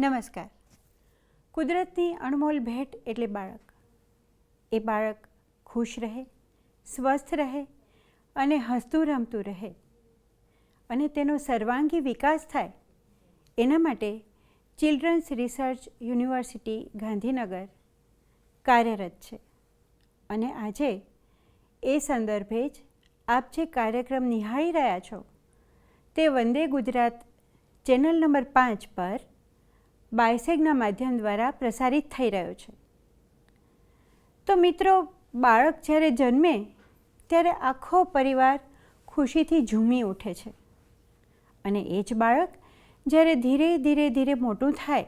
નમસ્કાર. કુદરતની અણમોલ ભેટ એટલે બાળક. એ બાળક ખુશ રહે, સ્વસ્થ રહે અને હસતું રમતું રહે. અને તેનો સર્વાંગી વિકાસ થાય. એના માટે ચિલ્ડ્રન્સ રિસર્ચ યુનિવર્સિટી ગાંધીનગર કાર્યરત છે. અને આજે એ સંદર્ભે જ આપ જે કાર્યક્રમ નિહાળી રહ્યા છો, તે વંદે ગુજરાત ચેનલ નંબર પાંચ પર બાયસેગના માધ્યમ દ્વારા પ્રસારિત થઈ રહ્યો છે. તો મિત્રો, બાળક જ્યારે જન્મે, ત્યારે આખો પરિવાર ખુશીથી ઝૂમી ઉઠે છે. અને એ જ બાળક જ્યારે ધીરે ધીરે ધીરે મોટું થાય,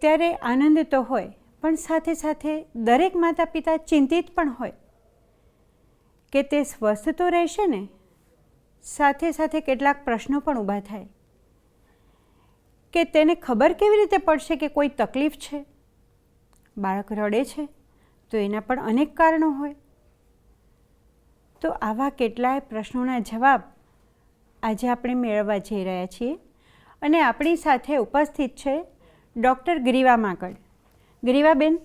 ત્યારે આનંદ તો હોય, પણ સાથે સાથે દરેક માતા પિતા ચિંતિત પણ હોય કે તે સ્વસ્થ તો રહેશે ને? સાથે સાથે કેટલાક પ્રશ્નો પણ ઊભા થાય. કે તેને ખબર કેવી રીતે પડશે કે કોઈ તકલીફ છે? બાળક રડે છે તો એના પણ અનેક કારણો હોય. તો આવા કેટલાય પ્રશ્નોના જવાબ આજે આપણે મેળવવા જઈ રહ્યા છીએ. અને આપણી સાથે ઉપસ્થિત છે ડૉક્ટર ગ્રીવા માકડ. ગ્રીવાબેન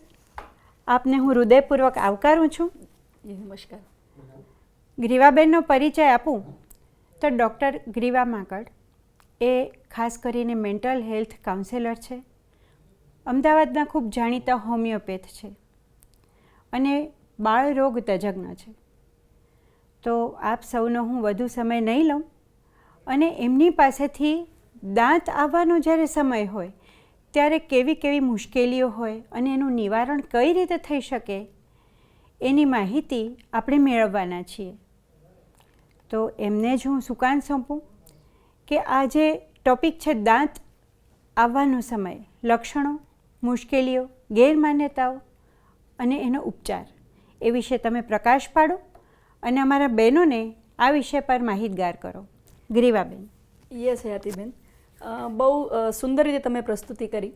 આપને હું હૃદયપૂર્વક આવકારું છું. નમસ્કાર. ગ્રીવાબેનનો પરિચય આપું. તો ડૉક્ટર ગ્રીવા માકડ એ ખાસ કરીને મેન્ટલ હેલ્થ કાઉન્સેલર છે. અમદાવાદના ખૂબ જાણીતા હોમિયોપેથ છે અને બાળરોગ તજજ્ઞ છે. તો આપ સૌનો હું વધુ સમય નહીં લઉં અને એમની પાસેથી દાંત આવવાનો જ્યારે સમય હોય, ત્યારે કેવી કેવી મુશ્કેલીઓ હોય અને એનું નિવારણ કઈ રીતે થઈ શકે, એની માહિતી આપણે મેળવવાના છીએ. તો એમને જ હું સુકાન સોંપું. કે આ જે ટોપિક છે દાંત આવવાનો સમય, લક્ષણો, મુશ્કેલીઓ, ગેરમાન્યતાઓ અને એનો ઉપચાર. એ વિશે તમે પ્રકાશ પાડો અને અમારા બહેનોને આ વિષય પર માહિતગાર કરો. ગ્રીવાબેન. યસ હયાતીબેન બહુ સુંદર રીતે તમે પ્રસ્તુતિ કરી.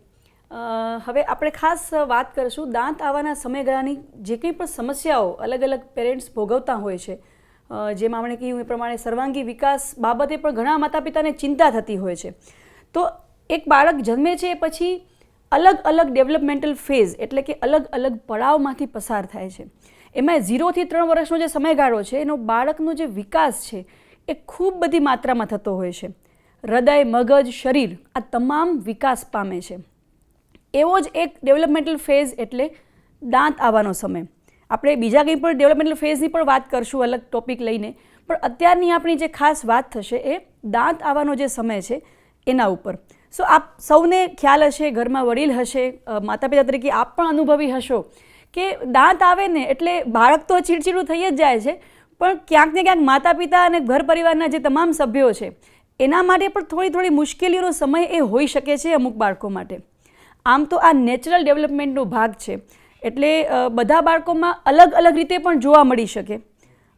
હવે આપણે ખાસ વાત કરીશું દાંત આવવાના સમયગાળાની જે કંઈ પણ સમસ્યાઓ અલગ અલગ પેરેન્ટ્સ ભોગવતા હોય છે જેમ આપણે કહ્યું એ પ્રમાણે સર્વાંગી વિકાસ બાબતે પણ ઘણા માતા પિતાને ચિંતા થતી હોય છે. તો એક બાળક જન્મે છે પછી અલગ અલગ ડેવલપમેન્ટલ ફેઝ એટલે કે અલગ અલગ પડાવમાંથી પસાર થાય છે. એમાં ઝીરોથી ત્રણ વર્ષનો જે સમયગાળો છે, એનો બાળકનો જે વિકાસ છે એ ખૂબ બધી માત્રામાં થતો હોય છે. હૃદય, મગજ, શરીર આ તમામ વિકાસ પામે છે. એવો જ એક ડેવલપમેન્ટલ ફેઝ એટલે દાંત આવવાનો સમય. આપણે બીજા કંઈ પણ ડેવલપમેન્ટલ ફેઝની પણ વાત કરશું અલગ ટોપિક લઈને. પણ અત્યારની આપણી જે ખાસ વાત થશે એ દાંત આવવાનો જે સમય છે, એના ઉપર. સો આપ સૌને ખ્યાલ હશે, ઘરમાં વડીલ હશે માતા પિતા તરીકે આપ પણ અનુભવી હશો કે દાંત આવે ને એટલે બાળક તો ચીડચીડું થઈ જ જાય છે, પણ ક્યાંક ને ક્યાંક માતા પિતા અને ઘર પરિવારના જે તમામ સભ્યો છે, એના માટે પણ થોડી થોડી મુશ્કેલીઓનો સમય એ હોઈ શકે છે અમુક બાળકો માટે. આમ તો આ નેચરલ ડેવલપમેન્ટનો ભાગ છે. એટલે બધા બાળકોમાં અલગ અલગ રીતે પણ જોવા મળી શકે.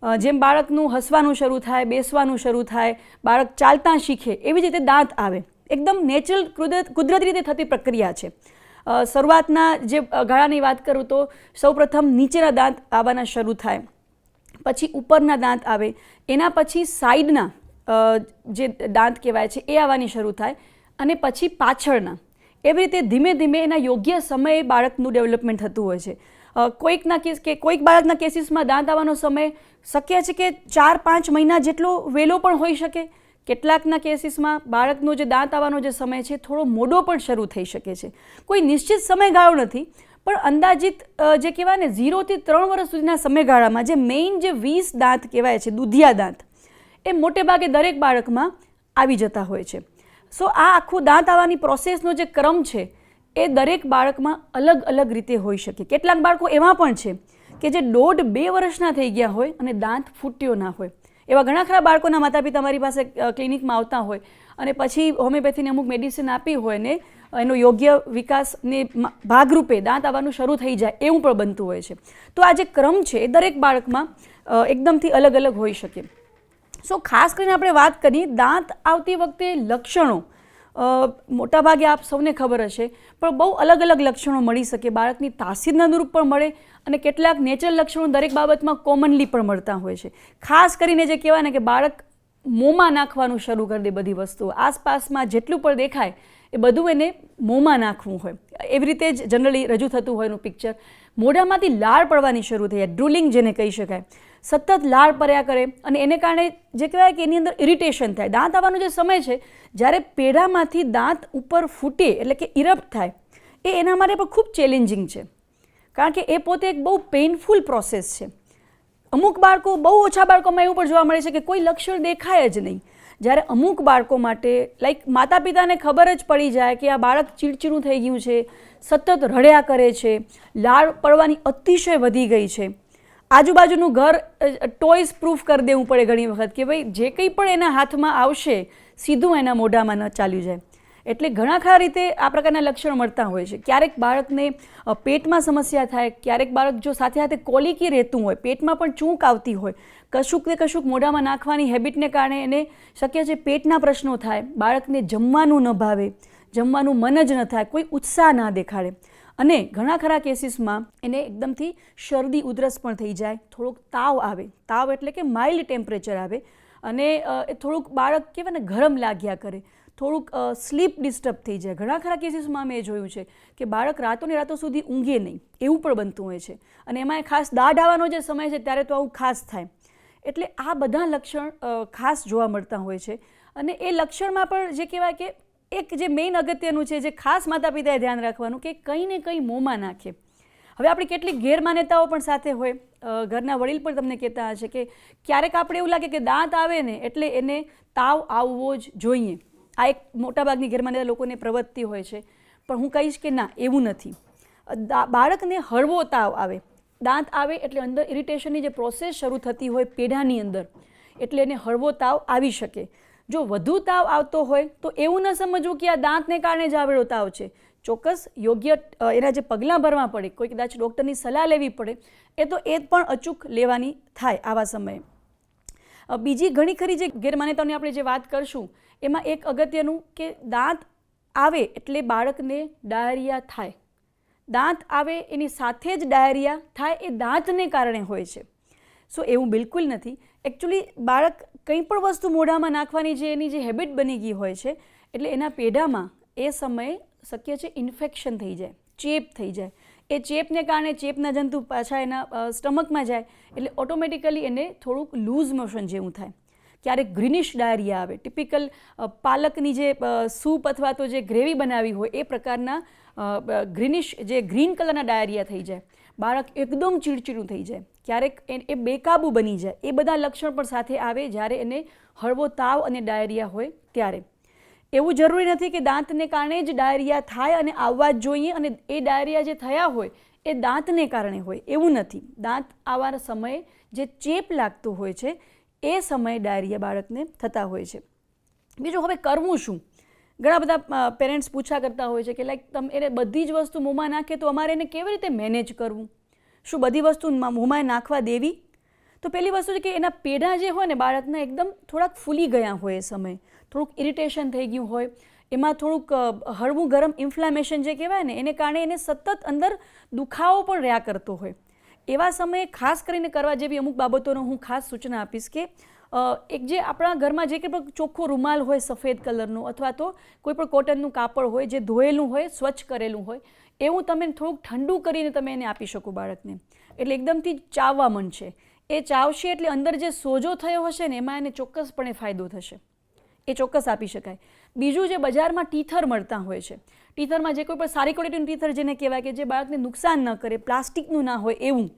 જેમ બાળકનું હસવાનું શરૂ થાય, બેસવાનું શરૂ થાય, બાળક ચાલતા શીખે, એવી જ રીતે દાંત આવે. એકદમ નેચરલ કુદરત, કુદરતી રીતે થતી પ્રક્રિયા છે. શરૂઆતના જે ગાળાની વાત કરું તો સૌપ્રથમ નીચેના દાંત આવવાના શરૂ થાય. પછી ઉપરના દાંત આવે. એના પછી સાઈડના જે દાંત કહેવાય છે, એ આવવાની શરૂ થાય. અને પછી પાછળના. એવી રીતે ધીમે ધીમે એના યોગ્ય સમયે બાળકનું ડેવલપમેન્ટ થતું હોય છે. કોઈકના કેસ કે કોઈક બાળકના કેસીસમાં દાંત આવવાનો સમય શક્ય છે કે ચાર પાંચ મહિના જેટલો વહેલો પણ હોઈ શકે? કેટલાકના કેસીસમાં બાળકનો જે દાંત આવવાનો જે સમય છે થોડો મોડો પણ શરૂ થઈ શકે છે. કોઈ નિશ્ચિત સમયગાળો નથી, પણ અંદાજિત જે કહેવાય ને ઝીરોથી ત્રણ વર્ષ સુધીના સમયગાળામાં જે મેઇન જે વીસ દાંત કહેવાય છે દુધિયા દાંત, એ મોટે ભાગે દરેક બાળકમાં આવી જતા હોય છે. સો આ આખું દાંત આવવાની પ્રોસેસનો જે ક્રમ છે, એ દરેક બાળકમાં અલગ અલગ રીતે હોઈ શકે. કેટલાક બાળકો એવા પણ છે કે જે દોઢ બે વર્ષના થઈ ગયા હોય અને દાંત ફૂટ્યો ના હોય. એવા ઘણા ખરા બાળકોના માતા પિતા મારી પાસે ક્લિનિકમાં આવતા હોય અને પછી હોમિયોપેથીને અમુક મેડિસિન આપી હોય ને, એનો યોગ્ય વિકાસને ભાગરૂપે દાંત આવવાનું શરૂ થઈ જાય એવું પણ બનતું હોય છે. તો આ જે ક્રમ છે એ દરેક બાળકમાં એકદમથી અલગ અલગ હોઈ શકે. સો ખાસ કરીને આપણે વાત કરીએ દાંત આવતી વખતે લક્ષણો. મોટાભાગે આપ સૌને ખબર હશે, પણ બહુ અલગ અલગ લક્ષણો મળી શકે. બાળકની તાસીદના અનુરૂપ પણ મળે અને કેટલાક નેચરલ લક્ષણો દરેક બાબતમાં કોમનલી પણ મળતા હોય છે. ખાસ કરીને જે કહેવાય ને કે બાળક મોંમાં નાખવાનું શરૂ કરી દે બધી વસ્તુઓ. આસપાસમાં જેટલું પણ દેખાય, એ બધું એને મોંમાં નાખવું હોય. એવી રીતે જ જનરલી રજૂ થતું હોય એનું પિક્ચર મોઢામાંથી લાળ પડવાની શરૂ થઈ જાય. ડ્રુલિંગ જેને કહી શકાય. સતત લાળ પડ્યા કરે અને એને કારણે જે કહેવાય કે એની અંદર ઇરિટેશન થાય. દાંત આવવાનો જે સમય છે, જ્યારે પેઢામાંથી દાંત ઉપર ફૂટે એટલે કે ઇરપ્ટ થાય, એ એના માટે પણ ખૂબ ચેલેન્જિંગ છે. કારણ કે એ પોતે એક બહુ પેઇનફુલ પ્રોસેસ છે. અમુક બાળકો, બહુ ઓછા બાળકોમાં એવું પણ જોવા મળે છે કે કોઈ લક્ષણ દેખાય જ નહીં. જ્યારે અમુક બાળકો માટે લાઈક માતા પિતાને ખબર જ પડી જાય કે આ બાળક ચીડચીડું થઈ ગયું છે, સતત રડ્યા કરે છે, લાળ પડવાની અતિશય વધી ગઈ છે. આજુબાજુનું ઘર ટોયસ પ્રૂફ કરી દેવું પડે ઘણી વખત કે ભાઈ, જે કંઈ પણ એના હાથમાં આવશે, સીધું એના મોઢામાં ન ચાલ્યું જાય. એટલે ઘણા ખરા રીતે આ પ્રકારના લક્ષણો મળતા હોય છે. ક્યારેક બાળકને પેટમાં સમસ્યા થાય, ક્યારેક બાળક જો સાથે સાથે કોલિકી રહેતું હોય, પેટમાં પણ ચૂંક આવતી હોય, કશુંક ને કશુંક મોઢામાં નાખવાની હેબિટને કારણે એને શક્ય છે પેટના પ્રશ્નો થાય, બાળકને જમવાનું ન ભાવે, જમવાનું મન જ ન થાય, કોઈ ઉત્સાહ ના દેખાડે. અને ઘણા ખરા કેસીસમાં એને એકદમથી શરદી, ઉધરસ પણ થઈ જાય. થોડોક તાવ આવે. તાવ એટલે કે માઇલ્ડ ટેમ્પરેચર આવે અને એ થોડુંક બાળક કહેવાય ને ગરમ લાગ્યા કરે. થોડુંક સ્લીપ ડિસ્ટર્બ થઈ જાય. ઘણા ખરા કેસીસમાં મેં જોયું છે કે બાળક રાતોની રાતો સુધી ઊંઘે નહીં. એવું પણ બનતું હોય છે. અને એમાં ખાસ દાઢ આવવાનો જે સમય છે ત્યારે તો આવું ખાસ થાય. એટલે આ બધા લક્ષણ ખાસ જોવા મળતા હોય છે. અને એ લક્ષણમાં પણ જે કહેવાય કે એક જે મેઇન અગત્યનું છે, જે ખાસ માતા પિતાએ ધ્યાન રાખવાનું કે કંઈ ને કંઈ મોંમાં નાખે. હવે આપણી કેટલીક ગેરમાન્યતાઓ પણ સાથે હોય. ઘરના વડીલ પણ તમને કહેતા હશે કે ક્યારેક આપણે એવું લાગે કે દાંત આવે ને એટલે એને તાવ આવવો જ જોઈએ. આ એક મોટાભાગની ગેરમાન્યતા લોકોને પ્રવૃત્તિ હોય છે. પણ હું કહીશ કે ના, એવું નથી. બાળકને હળવો તાવ આવે. દાંત આવે એટલે અંદર ઇરિટેશનની જે પ્રોસેસ શરૂ થતી હોય પેઢાની અંદર. એટલે એને હળવો તાવ આવી શકે. જો વધુ તાવ આવતો હોય તો એવું ન સમજવું કે આ દાંતને કારણે જ આવેલો તાવ છે. ચોક્કસ યોગ્ય એના જે પગલાં ભરવા પડે, કોઈ કદાચ ડૉક્ટરની સલાહ લેવી પડે, એ તો એ પણ અચૂક લેવાની થાય આવા સમયે. બીજી ઘણી ખરી જે ગેરમાન્યતાઓની આપણે જે વાત કરશું, એમાં એક અગત્યનું કે દાંત આવે એટલે બાળકને ડાયરિયા થાય. દાંત આવે એની સાથે જ ડાયરિયા થાય એ દાંતને કારણે હોય છે. સો, એવું બિલકુલ નથી. એકચ્યુઅલી બાળક કંઈ પણ વસ્તુ મોઢામાં નાખવાની જે એની જે હેબિટ બની ગઈ હોય છે, એટલે એના પેઢામાં એ સમયે શક્ય છે ઇન્ફેક્શન થઈ જાય, ચેપ થઈ જાય. એ ચેપને કારણે ચેપના જંતુ પાછા એના સ્ટમકમાં જાય, એટલે ઓટોમેટિકલી એને થોડુંક લૂઝ મોશન જેવું થાય. ક્યારેક ગ્રીનિશ ડાયરિયા આવે ટિપિકલ પાલકની જે સૂપ અથવા તો જે ગ્રેવી બનાવી હોય, એ પ્રકારના ગ્રીનિશ જે ગ્રીન કલરના ડાયરિયા થઈ જાય. બાળક એકદમ ચીડચીડું થઈ જાય. ક્યારેક એ બેકાબુ બની જાય. એ બધા લક્ષણ પણ સાથે આવે જ્યારે એને હળવો તાવ અને ડાયરિયા હોય ત્યારે. એવું જરૂરી નથી કે દાંતને કારણે જ ડાયરિયા થાય અને આવવા જ જોઈએ અને એ ડાયરિયા જે થયા હોય એ દાંતને કારણે હોય. એવું નથી. દાંત આવવાના સમયે જે ચેપ લાગતો હોય છે, એ સમયે ડાયરિયા બાળકને થતા હોય છે. બીજું હવે કરવું શું? ઘણા બધા પેરેન્ટ્સ પૂછા કરતા હોય છે કે, લાઈક, તમે, એને બધી જ વસ્તુ મોંમાં નાખે તો અમારે એને કેવી રીતે મેનેજ કરવું? શું બધી વસ્તુ મોંમાં નાખવા દેવી? તો પહેલી વસ્તુ છે કે એના પેઢા જે હોય ને, બાળકના એકદમ થોડાક ફૂલી ગયા હોય એ સમયે. થોડુંક ઇરિટેશન થઈ ગયું હોય. એમાં થોડુંક હળવું ગરમ ઇન્ફ્લામેશન જે કહેવાય ને, એને કારણે એને સતત અંદર દુખાવો પણ રહ્યા કરતો હોય. એવા સમયે ખાસ કરીને કરવા જેવી અમુક બાબતોનો હું ખાસ સૂચના આપીશ કે એક જે આપણા ઘરમાં જે કંઈ પણ ચોખ્ખો રૂમાલ હોય સફેદ કલરનો અથવા તો કોઈ પણ કોટનનું કાપડ હોય, જે ધોયેલું હોય, સ્વચ્છ કરેલું હોય, એવું તમે થોડુંક ઠંડુ કરીને તમે એને આપી શકો બાળકને. એટલે એકદમથી ચાવવા મન છે. એ ચાવશે એટલે અંદર જે સોજો થયો હશે ને, એમાં એને ચોક્કસપણે ફાયદો થશે. એ ચોક્કસ આપી શકાય. બીજું જે બજારમાં ટીથર મળતા હોય છે. ટીથરમાં જે કોઈ પણ સારી ક્વોલિટીનું ટીથર જેને કહેવાય કે જે બાળકને નુકસાન ન કરે, પ્લાસ્ટિકનું ના હોય એવું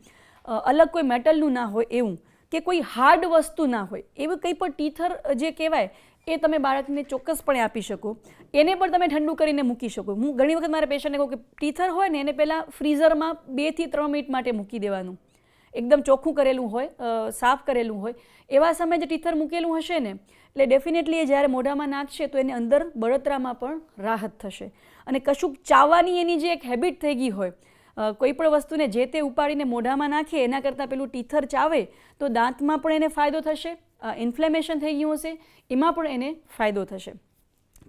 અલગ કોઈ મેટલનું ના હોય એવું કે કોઈ હાર્ડ વસ્તુ ના હોય, એવું કંઈ પણ ટીથર જે કહેવાય, એ તમે બાળકને ચોક્કસપણે આપી શકો. એને પણ તમે ઠંડુ કરીને મૂકી શકો. હું ઘણી વખત મારા પેશન્ટને કહું કે ટીથર હોય ને, એને પહેલાં ફ્રીઝરમાં બેથી ત્રણ મિનિટ માટે મૂકી દેવાનું. એકદમ ચોખ્ખું કરેલું હોય સાફ કરેલું હોય. એવા સમયે જે ટીથર મૂકેલું હશે ને, એટલે ડેફિનેટલી એ જ્યારે મોઢામાં નાખશે તો એની અંદર બળતરામાં પણ રાહત થશે. અને કશુંક ચાવવાની એની જે એક હેબિટ થઈ ગઈ હોય કોઈ પણ વસ્તુને જે તે ઉપાડીને મોઢામાં નાખે, એના કરતાં પેલું ટીથર ચાવે, તો દાંતમાં પણ એને ફાયદો થશે ઇન્ફ્લેમેશન થઈ ગયું હશે, એમાં પણ એને ફાયદો થશે.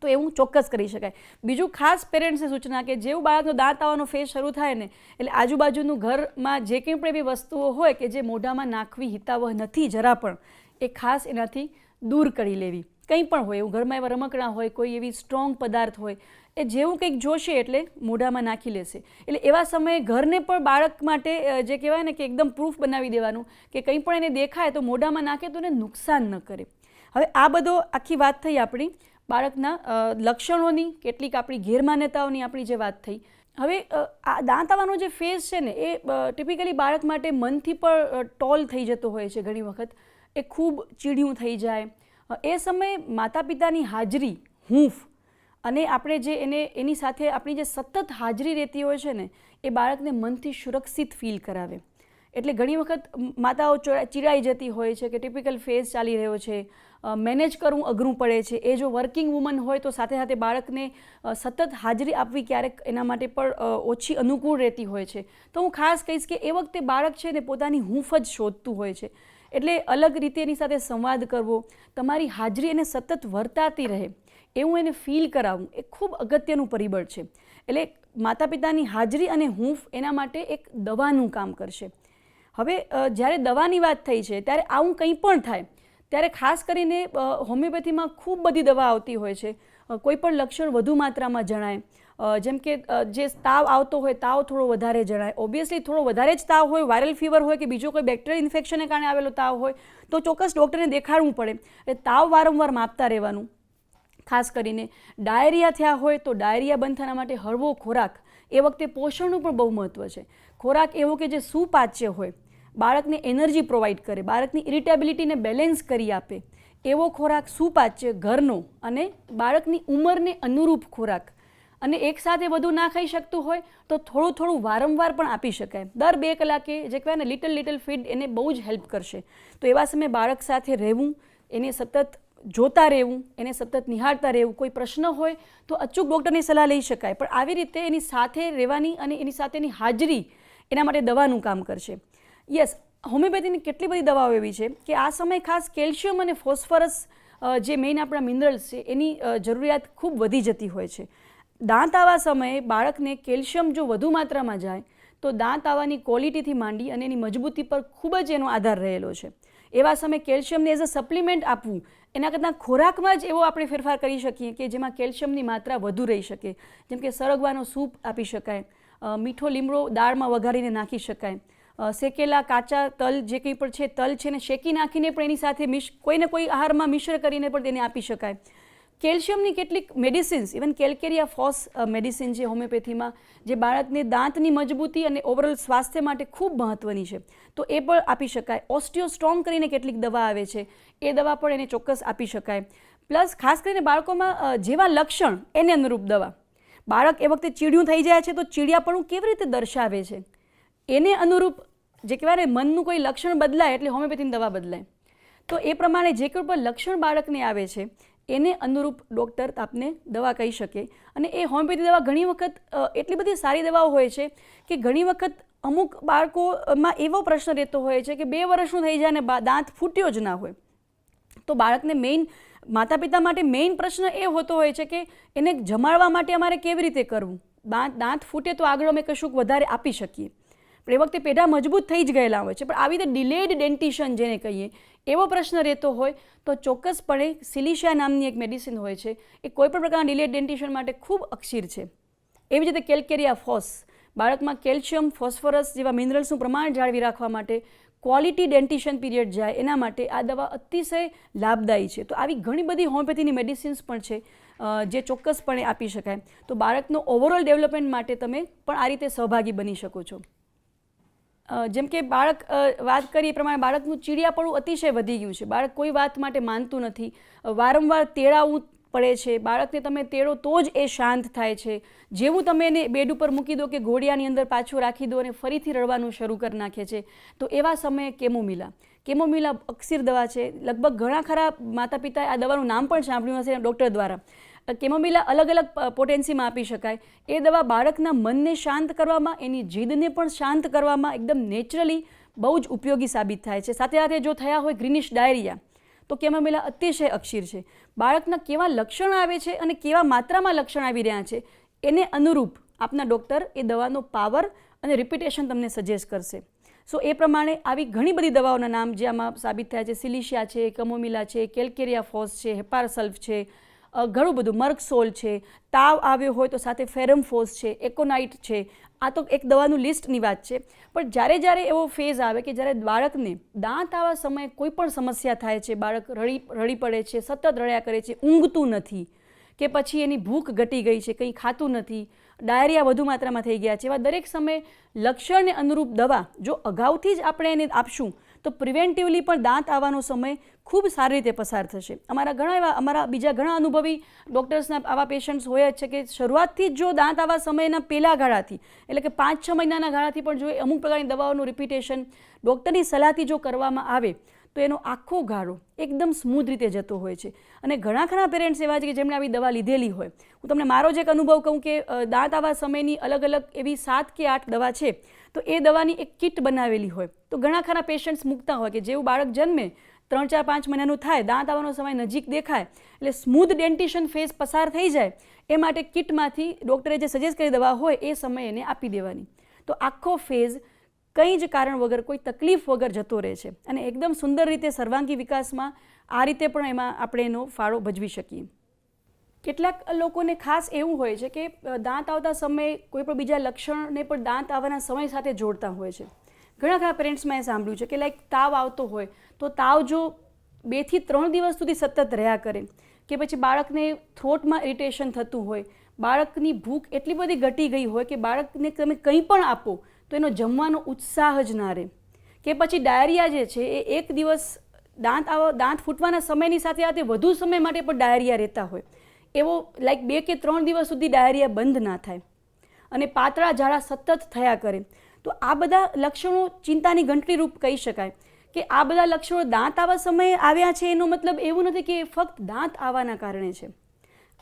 તો એવું ચોક્કસ કરી શકાય. બીજું ખાસ પેરેન્ટ્સની સૂચના કે જેવું બાળકનો દાંત આવવાનો ફેઝ શરૂ થાય ને, એટલે આજુબાજુનું ઘરમાં જે કંઈ પણ એવી વસ્તુઓ હોય કે જે મોઢામાં નાખવી, હિતાવહ નથી જરા પણ, એ ખાસ એનાથી દૂર કરી લેવી. કંઈ પણ હોય, એવું ઘરમાં એવા રમકડા હોય, કોઈ એવી સ્ટ્રોંગ પદાર્થ હોય, એ જેવું કંઈક જોશે એટલે મોઢામાં નાખી લેશે. એટલે એવા સમયે ઘરને પણ બાળક માટે જે કહેવાય ને કે એકદમ પ્રૂફ બનાવી દેવાનું કે કંઈ પણ એને દેખાય તો મોઢામાં નાખે તો એને નુકસાન ન કરે. હવે આ બધો આખી વાત થઈ આપણી, બાળકના લક્ષણોની, કેટલીક આપણી ગેરમાન્યતાઓની આપણી જે વાત થઈ. હવે આ દાંત આવવાનો જે ફેઝ છે ને, એ ટિપિકલી બાળક માટે મનથી પણ ટોલ થઈ જતો હોય છે ઘણી વખત. એ ખૂબ ચીડિયું થઈ જાય એ સમયે માતા પિતાની હાજરી, હૂંફ અને આપણે જે એને, એની સાથે આપણી જે સતત હાજરી રહેતી હોય છે ને, એ બાળકને મનથી સુરક્ષિત ફીલ કરાવે. એટલે ઘણી વખત માતાઓ ચીડાઈ જતી હોય છે કે ટિપિકલ ફેઝ ચાલી રહ્યો છે મેનેજ કરવું અઘરું પડે છે. એ જો વર્કિંગ વુમન હોય તો સાથે સાથે બાળકને સતત હાજરી આપવી ક્યારેક એના માટે પણ ઓછી અનુકૂળ રહેતી હોય છે. તો હું ખાસ કહીશ કે એ વખતે બાળક છે ને પોતાની હૂંફ જ શોધતું હોય છે. એટલે અલગ રીતે એની સાથે સંવાદ કરવો, તમારી હાજરી એને સતત વર્તાતી રહે, એવું એને ફીલ કરાવવું, એ ખૂબ અગત્યનું પરિબળ છે. એટલે માતા પિતાની હાજરી અને હૂંફ એના માટે એક દવાનું કામ કરશે. હવે જ્યારે દવાની વાત થઈ છે, ત્યારે આવું કંઈ પણ થાય, ત્યારે ખાસ કરીને હોમિયોપેથીમાં ખૂબ બધી દવા આવતી હોય છે. કોઈ પણ લક્ષણ વધુ માત્રામાં જણાય જેમ કે જે તાવ આવતો હોય, તાવ થોડો વધારે જણાય. ઓબ્વિયસલી થોડો વધારે જ તાવ હોય વાયરલ ફીવર હોય કે બીજો કોઈ બેક્ટેરિયલ ઇન્ફેક્શનને કારણે આવેલો તાવ હોય, તો ચોક્કસ ડૉક્ટરને દેખાડવું પડે. એટલે તાવ વારંવાર માપતા રહેવાનું. ખાસ કરીને ડાયરિયા થયા હોય તો ડાયરિયા બંધ થવા માટે હળવો ખોરાક. એ વખતે પોષણનું પણ બહુ મહત્ત્વ છે. ખોરાક એવો કે જે સુપાચ્ય હોય. બાળકને એનર્જી પ્રોવાઈડ કરે, બાળકની ઇરિટેબિલિટીને બેલેન્સ કરી આપે. એવો ખોરાક સુપાચ્ય, ઘરનો અને બાળકની ઉંમરને અનુરૂપ ખોરાક. અને એકસાથે બધું ના ખાઈ શકતું હોય તો થોડું થોડું વારંવાર પણ આપી શકાય. દર બે કલાકે જે કહેવાય ને લિટલ લિટલ ફીડ એને બહુ જ હેલ્પ કરશે. તો એવા સમયે બાળક સાથે રહેવું, એને સતત જોતા રહેવું, એને સતત નિહાળતા રહેવું, કોઈ પ્રશ્ન હોય તો અચૂક ડૉક્ટરની સલાહ લઈ શકાય. પણ આવી રીતે એની સાથે રહેવાની અને એની સાથેની હાજરી એના માટે દવાનું કામ કરશે. યસ હોમિયોપેથીની કેટલી બધી દવાઓ એવી છે કે આ સમયે ખાસ કેલ્શિયમ અને ફોસ્ફરસ જે મેઇન આપણા મિનરલ્સ છે, એની જરૂરિયાત ખૂબ વધી જતી હોય છે. દાંત આવા સમયે બાળકને કેલ્શિયમ જો વધુ માત્રામાં જાય, તો દાંત આવવાની ક્વોલિટીથી માંડી અને એની મજબૂતી પર ખૂબ જ એનો આધાર રહેલો છે. એવા સમયે કેલ્શિયમને એઝ અ સપ્લિમેન્ટ આપવું, એના કરતાં ખોરાકમાં જ એવો આપણે ફેરફાર કરી શકીએ કે જેમાં કેલ્શિયમની માત્રા વધુ રહી શકે. જેમ કે સરગવાનો સૂપ આપી શકાય મીઠો લીમડો દાળમાં વઘારીને નાખી શકાય શેકેલા કાચા તલ જે કંઈ પણ છે, તલ છે ને શેકી નાખીને પણ એની સાથે મિશ કોઈને કોઈ આહારમાં મિશ્ર કરીને પણ તેને આપી શકાય. કેલ્શિયમની કેટલીક medicines even calcarea phos medicine છે, હોમિયોપેથીમાં, જે બાળકને દાંતની મજબૂતી અને ઓવરઓલ સ્વાસ્થ્ય માટે ખૂબ મહત્ત્વની છે. તો એ પણ આપી શકાય. ઓસ્ટિયો સ્ટ્રોંગ કરીને કેટલીક દવા આવે છે. એ દવા પણ એને ચોક્કસ આપી શકાય. પ્લસ ખાસ કરીને બાળકોમાં જેવા લક્ષણ, એને અનુરૂપ દવા. બાળક એ વખતે ચીડિયું થઈ જાય છે, તો ચીડિયાપણું કેવી રીતે દર્શાવે છે? એને અનુરૂપ, જે કહેવાય મનનું કોઈ લક્ષણ બદલાય એટલે હોમિયોપેથીની દવા બદલાય. તો એ પ્રમાણે જે કોઈ પણ લક્ષણ બાળકને આવે છે એને અનુરૂપ ડૉક્ટર આપને દવા કહી શકે. અને એ હોમિયોપેથી દવા ઘણી વખત એટલી બધી સારી દવાઓ હોય છે કે ઘણી વખત અમુક બાળકોમાં એવો પ્રશ્ન રહેતો હોય છે કે બે વર્ષનું થઈ જાય બા- દાંત ફૂટ્યો જ ના હોય. તો બાળકને મેઇન માતા પિતા માટે મેઇન પ્રશ્ન એ હોતો હોય છે કે એને જમાડવા માટે અમારે કેવી રીતે કરવું? દાંત દાંત ફૂટે તો આગળ અમે કશુંક વધારે આપી શકીએ. પણ એ વખતે પેઢા મજબૂત થઈ જ ગયેલા હોય છે. પણ આવી રીતે ડિલેડ ડેન્ટિશન જેને કહીએ, એવો પ્રશ્ન રહેતો હોય, તો ચોક્કસપણે સિલિશિયા નામની એક મેડિસિન હોય છે. એ કોઈપણ પ્રકારના ડિલેડ ડેન્ટિશન માટે ખૂબ અક્ષીર છે. એવી જ રીતે કેલ્કેરિયા ફોસ, બાળકમાં કેલ્શિયમ, ફોસ્ફરસ જેવા મિનરલ્સનું પ્રમાણ જાળવી રાખવા માટે ક્વોલિટી ડેન્ટિશન પીરિયડ જાય, એના માટે આ દવા અતિશય લાભદાયી છે. તો આવી ઘણી બધી હોમિયોપેથીની મેડિસિન્સ પણ છે જે ચોક્કસપણે આપી શકાય. તો બાળકનો ઓવરઓલ ડેવલપમેન્ટ માટે તમે પણ આ રીતે સહભાગી બની શકો છો. જેમ કે બાળક વાત કરીએ પ્રમાણે બાળકનું ચીડિયાપણું અતિશય વધી ગયું છે. બાળક કોઈ વાત માટે માનતું નથી. વારંવાર તેડાવું પડે છે. બાળકને તમે તેડો તો જ એ શાંત થાય છે. જેવું તમે એને બેડ ઉપર મૂકી દો કે ઘોડિયાની અંદર પાછું રાખી દો અને ફરીથી રડવાનું શરૂ કરી નાખે છે, તો એવા સમયે કેમોમિલા. કેમોમિલા અક્ષીર દવા છે. લગભગ ઘણા ખરા માતા પિતાએ આ દવાનું નામ પણ સાંભળ્યું હશે ડૉક્ટર દ્વારા. કેમોમિલા અલગ અલગ પોટેન્સીમાં આપી શકાય. એ દવા બાળકના મનને શાંત કરવામાં, એની જીદને પણ શાંત કરવામાં એકદમ નેચરલી બહુ જ ઉપયોગી સાબિત થાય છે. સાથે સાથે જો થયા હોય ગ્રીનિશ ડાયરિયા, તો કેમોમિલા અતિશય અક્ષીર છે. બાળકના કેવા લક્ષણ આવે છે અને કેવા માત્રામાં લક્ષણ આવી રહ્યા છે, એને અનુરૂપ આપના ડૉક્ટર એ દવાનો પાવર અને રિપીટેશન તમને સજેસ્ટ કરશે. સો, એ પ્રમાણે આવી ઘણી બધી દવાઓના નામ જે આમાં સાબિત થયા છે. સિલિશિયા છે, કમોમિલા છે કેલ્કેરિયા ફોસ છે, હેપારસલ્ફ છે ઘણું બધું મર્કસોલ છે, તાવ આવ્યો હોય તો સાથે ફેરમફોસ છે, એકોનાઇટ છે, આ તો એક દવાનું લિસ્ટની વાત છે. પણ જ્યારે જ્યારે એવો ફેઝ આવે કે જ્યારે બાળકને દાંત આવા સમયે કોઈ પણ સમસ્યા થાય છે, બાળક રડી રડી પડે છે, સતત રડ્યા કરે છે, ઊંઘતું નથી, કે પછી એની ભૂખ ઘટી ગઈ છે, કંઈ ખાતું નથી, ડાયરિયા વધુ માત્રામાં થઈ ગયા છે, એવા દરેક સમયે લક્ષણને અનુરૂપ દવા જો અગાઉથી જ આપણે એને આપશું તો પ્રિવેન્ટિવલી પણ દાંત આવવાનો સમય ખૂબ સારી રીતે પસાર થશે. અમારા ઘણા એવા, અમારા બીજા ઘણા અનુભવી ડૉક્ટર્સના આવા પેશન્ટ્સ હોય જ છે કે શરૂઆતથી જ જો દાંત આવા સમયના પહેલા ગાળાથી, એટલે કે પાંચ છ મહિનાના ગાળાથી પણ જો અમુક પ્રકારની દવાઓનું રિપીટેશન, ડૉક્ટરની સલાહથી જો કરવામાં આવે તો એનો આખો ગાળો એકદમ સ્મૂધ રીતે જતો હોય છે. અને ઘણા ખરા પેરેન્ટ્સ એવા છે કે જેમણે આવી દવા લીધેલી હોય. હું તમને મારો જ એક અનુભવ કહું કે દાંત આવા સમયની અલગ અલગ એવી સાત કે આઠ દવા છે, તો એ દવાની એક કિટ બનાવેલી હોય. તો ઘણા ખરા પેશન્ટ્સ મૂકતા હોય કે જેવું બાળક જન્મે, ત્રણ ચાર પાંચ મહિનાનું થાય, દાંત આવવાનો સમય નજીક દેખાય, એટલે સ્મૂધ ડેન્ટિશન ફેઝ પસાર થઈ જાય, એ માટે કિટમાંથી ડૉક્ટરે જે સજેસ્ટ કરી દવા હોય, એ સમયે એને આપી દેવાની. તો આખો ફેઝ કંઈ જ કારણ વગર, કોઈ તકલીફ વગર જતો રહે છે. અને એકદમ સુંદર રીતે સર્વાંગી વિકાસમાં આ રીતે પણ એમાં આપણે એનો ફાળો ભજવી શકીએ. કેટલાક લોકોને ખાસ એવું હોય છે કે દાંત આવતા સમયે કોઈ પણ બીજા લક્ષણને પણ દાંત આવવાના સમય સાથે જોડતા હોય છે. ઘણા ખરા પેરેન્ટ્સમાં એ સાંભળ્યું છે કે, લાઈક, તાવ આવતો હોય તો તાવ જો બેથી ત્રણ દિવસ સુધી સતત રહ્યા કરે, કે પછી બાળકને થ્રોટમાં ઇરિટેશન થતું હોય, બાળકની ભૂખ એટલી બધી ઘટી ગઈ હોય કે બાળકને તમે કંઈ પણ આપો તો એનો જમવાનો ઉત્સાહ જ ના રહે કે પછી ડાયરિયા જે છે, એ એક દિવસ દાંત આવો, દાંત ફૂટવાના સમયની સાથે સાથે વધુ સમય માટે પણ ડાયરિયા રહેતા હોય. એવો લાઈક બે કે ત્રણ દિવસ સુધી ડાયરિયા બંધ ના થાય. અને પાતળા ઝાડા સતત થયા કરે. તો આ બધા લક્ષણો ચિંતાની ઘંટડી રૂપ કહી શકાય. કે આ બધા લક્ષણો દાંત આવા સમયે આવ્યા છે, એનો મતલબ એવું નથી કે એ ફક્ત દાંત આવવાના કારણે છે.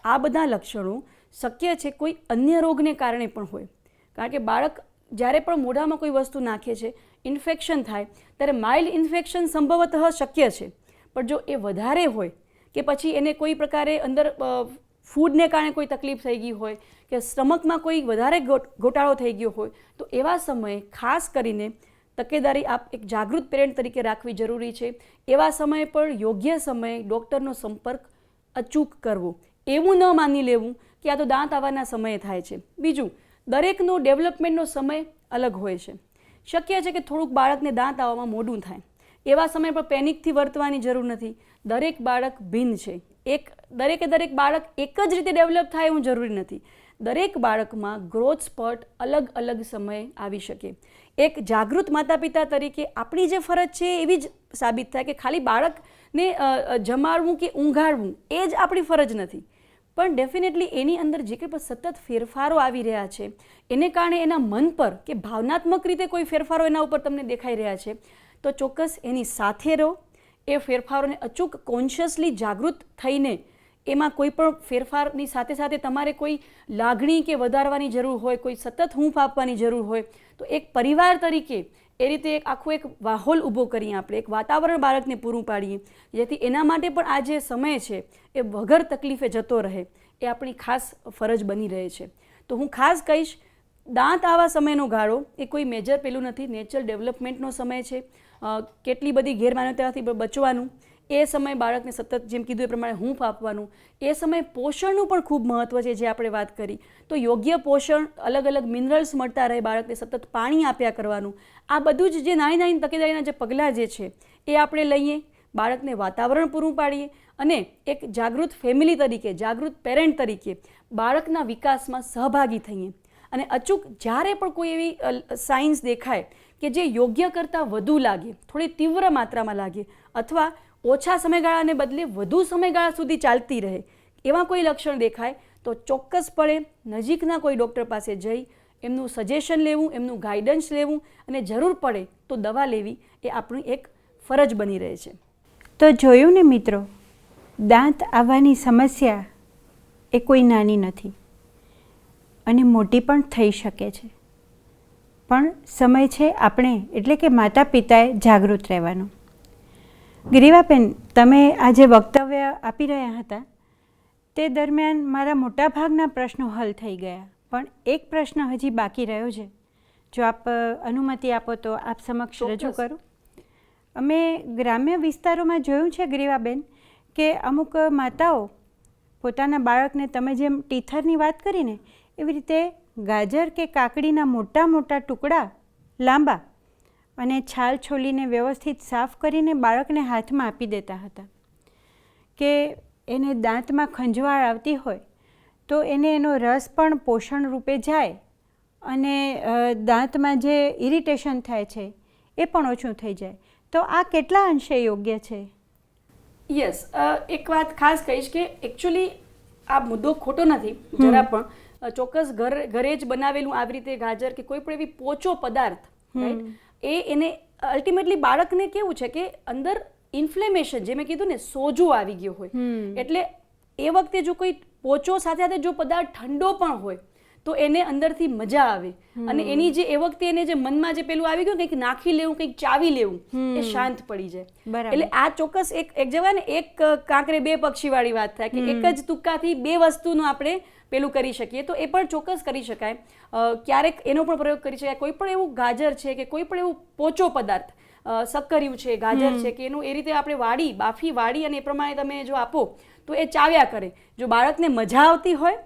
આ બધા લક્ષણો શક્ય છે કોઈ અન્ય રોગને કારણે પણ હોય. કારણ કે બાળક જ્યારે પણ મોઢામાં કોઈ વસ્તુ નાખે છે ઇન્ફેક્શન થાય, ત્યારે માઇલ્ડ ઇન્ફેક્શન સંભવતઃ શક્ય છે. પણ જો એ વધારે હોય કે પછી એને કોઈ પ્રકારે અંદર ફૂડને કારણે કોઈ તકલીફ થઈ ગઈ હોય કે સ્ટમકમાં કોઈ વધારે ઘોટાળો થઈ ગયો હોય, તો એવા સમયે ખાસ કરીને તકેદારી આપ એક જાગૃત પેરેન્ટ તરીકે રાખવી જરૂરી છે. એવા સમયે પણ યોગ્ય સમયે ડૉક્ટરનો સંપર્ક અચૂક કરવો. એવું ન માની લેવું કે આ તો દાંત આવવાના સમયે થાય છે. બીજું દરેકનો ડેવલપમેન્ટનો સમય અલગ હોય છે. શક્ય છે કે થોડુંક બાળકને દાંત આવવામાં મોડું થાય. એવા સમય પર પેનિકથી વર્તવાની જરૂર નથી. દરેક બાળક ભિન્ન છે. એક, દરેકે દરેક બાળક એક જ રીતે ડેવલપ થાય એવું જરૂરી નથી. દરેક બાળકમાં ગ્રોથ સ્પર્ટ અલગ અલગ સમયે આવી શકે. એક જાગૃત માતા પિતા તરીકે આપણી જે ફરજ છે એવી જ સાબિત થાય કે ખાલી બાળકને જમાડવું કે ઊંઘાડવું એ જ આપણી ફરજ નથી. પણ ડેફિનેટલી એની અંદર જે કંઈ પણ સતત ફેરફારો આવી રહ્યા છે, એને કારણે એના મન પર કે ભાવનાત્મક રીતે કોઈ ફેરફારો એના ઉપર તમને દેખાઈ રહ્યા છે, તો ચોક્કસ એની સાથે રહો. એ ફેરફારોને અચૂક કોન્શિયસલી જાગૃત થઈને એમાં કોઈ પણ ફેરફારની સાથે સાથે તમારે કોઈ લાગણી કે વધારવાની જરૂર હોય, કોઈ સતત હૂંફ આપવાની જરૂર હોય, તો એક પરિવાર તરીકે એ રીતે એક આખો એક માહોલ ઊભો કરીએ આપણે, એક વાતાવરણ બાળકને પૂરું પાડીએ, જેથી એના માટે પણ આ જે સમય છે, એ વગર તકલીફે જતો રહે, એ આપણી ખાસ ફરજ બની રહે છે. તો હું ખાસ કહીશ, દાંત આવા સમયનો ગાળો, એ કોઈ મેજર પેલું નથી નેચરલ ડેવલપમેન્ટનો સમય છે કેટલી બધી ગેરમાન્યતાથી બચવાનું એ સમય બાળકને સતત જેમ કીધું એ પ્રમાણે હૂંફ આપવાનું, એ સમયે પોષણનું પણ ખૂબ મહત્ત્વ છે જે આપણે વાત કરી. તો યોગ્ય પોષણ, અલગ અલગ મિનરલ્સ મળતા રહે બાળકને સતત પાણી આપ્યા કરવાનું. આ બધું જ જે નાની નાની તકેદારીના જે પગલાં જે છે, એ આપણે લઈએ, બાળકને વાતાવરણ પૂરું પાડીએ અને એક જાગૃત ફેમિલી તરીકે, જાગૃત પેરેન્ટ તરીકે બાળકના વિકાસમાં સહભાગી થઈએ. અને અચૂક જ્યારે પણ કોઈ એવી સાઇન્સ દેખાય કે જે યોગ્ય કરતાં વધુ લાગે, થોડી તીવ્ર માત્રામાં લાગે અથવા ઓછા સમયગાળાને બદલે વધુ સમયગાળા સુધી ચાલતી રહે એવા કોઈ લક્ષણ દેખાય તો ચોક્કસપણે નજીકના કોઈ ડૉક્ટર પાસે જઈ એમનું સજેશન લેવું, એમનું ગાઈડન્સ લેવું અને જરૂર પડે તો દવા લેવી એ આપણી એક ફરજ બની રહે છે. તો જોયું ને મિત્રો, દાંત આવવાની સમસ્યા એ કોઈ નાની નથી અને મોટી પણ થઈ શકે છે. પણ સમય છે આપણે, એટલે કે માતા પિતાએ જાગૃત રહેવાનું. ગિરિવાબેન તમે આજે વક્તવ્ય આપી રહ્યા હતા તે દરમિયાન મારા મોટાભાગના પ્રશ્નો હલ થઈ ગયા. પણ એક પ્રશ્ન હજી બાકી રહ્યો છે. જો આપ અનુમતિ આપો તો આપ સમક્ષ રજૂ. કરું. અમે ગ્રામ્ય વિસ્તારોમાં જોયું છે ગ્રીવાબેન કે અમુક માતાઓ પોતાના બાળકને તમે જેમ ટીથરની વાત કરીને એવી રીતે ગાજર કે કાકડીના મોટા મોટા ટુકડા લાંબા અને છાલ છોલીને વ્યવસ્થિત સાફ કરીને બાળકને હાથમાં આપી દેતા હતા. કે એને દાંતમાં ખંજવાળ આવતી હોય તો એને એનો રસ પણ પોષણ રૂપે જાય અને દાંતમાં જે ઇરિટેશન થાય છે એ પણ ઓછું થઈ જાય. તો આ કેટલા અંશે યોગ્ય છે? યસ એક વાત ખાસ કહીશ કે એકચ્યુઅલી આ મુદ્દો ખોટો નથી જરા પણ ચોક્કસ ઘર ઘરે જ બનાવેલું આવી રીતે ગાજર કે કોઈ પણ એવી પોચો પદાર્થ right? એ એને અલ્ટિમેટલી બાળકને કેવું છે કે અંદર ઇન્ફ્લેમેશન જે મેં કીધું ને સોજું આવી ગયું હોય. એટલે એ વખતે જો કોઈ પોચો સાથે સાથે જો પદાર્થ ઠંડો પણ હોય તો એને અંદરથી મજા આવે. અને એની જે એ વખતે એને જે મનમાં જે પેલું આવી ગયું કંઈક નાખી લેવું કંઈક ચાવી લેવું એ શાંત પડી જાય. એટલે આ ચોક્કસ એક એક જવાય ને એક કાંકરે બે પક્ષીવાળી વાત થાય કે એક જ તુક્કાથી બે વસ્તુનું આપણે પેલું કરી શકીએ. તો એ પણ ચોક્કસ કરી શકાય. ક્યારેક એનો પણ પ્રયોગ કરી શકાય. કોઈ પણ એવું ગાજર છે કે કોઈ પણ એવું પોચો પદાર્થ અ, શક્કરિયું છે ગાજર છે કે એનું એ રીતે આપણે વાળી બાફી વાળી અને એ પ્રમાણે તમે જો આપો તો એ ચાવ્યા કરે. જો બાળકને મજા આવતી હોય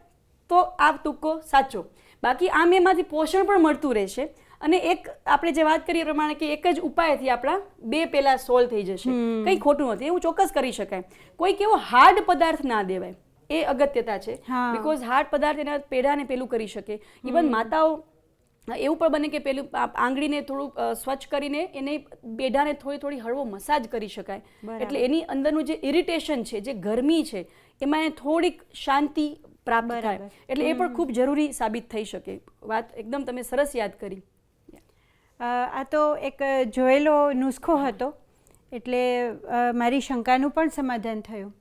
તો આ તુક્કો સાચો. બાકી આમ એમાંથી પોષણ પણ મળતું રહેશે અને એક આપણે જે વાત કરીએ પ્રમાણે કે એક જ ઉપાયથી આપણા બે પેલા સોલ્વ થઈ જશે. કંઈ ખોટું નથી એવું ચોક્કસ કરી શકાય. કોઈક એવો હાર્ડ પદાર્થ ના દેવાય એ અગત્યતા છે. બીકોઝ હાર્ડ પદાર્થ એના પેઢાને પેલું કરી શકે. ઇવન માતાઓ એવું પણ બને કે પેલું આંગળીને થોડું સ્વચ્છ કરીને એને બેઢાને થોડી થોડી હળવો મસાજ કરી શકાય. એટલે એની અંદરનું જે ઇરિટેશન છે જે ગરમી છે એમાં એને થોડીક શાંતિ પ્રાપ્ત થાય. એટલે એ પણ ખૂબ જરૂરી સાબિત થઈ શકે. વાત એકદમ તમે સરસ યાદ કરી. આ તો એક જોયેલો નુસ્ખો હતો એટલે મારી શંકાનું પણ સમાધાન થયું.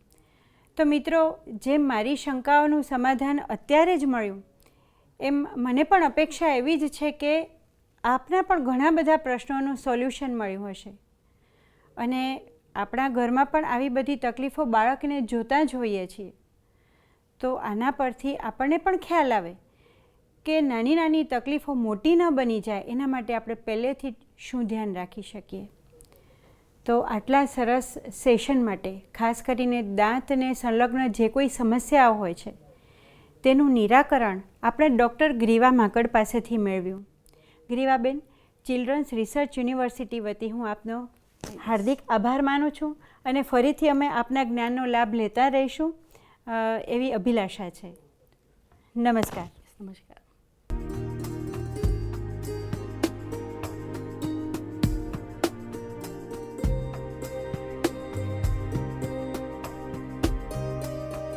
તો મિત્રો જેમ મારી શંકાઓનું સમાધાન અત્યારે જ મળ્યું એમ મને પણ અપેક્ષા એવી જ છે કે આપના પણ ઘણા બધા પ્રશ્નોનું સોલ્યુશન મળ્યું હશે. અને આપણા ઘરમાં પણ આવી બધી તકલીફો બાળકને જોતાં જ હોઈએ છીએ. તો આના પરથી આપણને પણ ખ્યાલ આવે કે નાની નાની તકલીફો મોટી ન બની જાય, એના માટે આપણે પહેલેથી શું ધ્યાન રાખી શકીએ. તો આટલા સરસ સેશન માટે, ખાસ કરીને દાંતને સંલગ્ન જે કોઈ સમસ્યાઓ હોય છે, તેનું નિરાકરણ આપણે ડૉક્ટર ગ્રીવા માકડ પાસેથી મેળવ્યું. ગ્રીવાબેન, ચિલ્ડ્રન્સ રિસર્ચ યુનિવર્સિટી વતી હું આપનો હાર્દિક આભાર માનું છું અને ફરીથી અમે આપના જ્ઞાનનો લાભ લેતા રહીશું. એવી અભિલાષા છે. નમસ્કાર.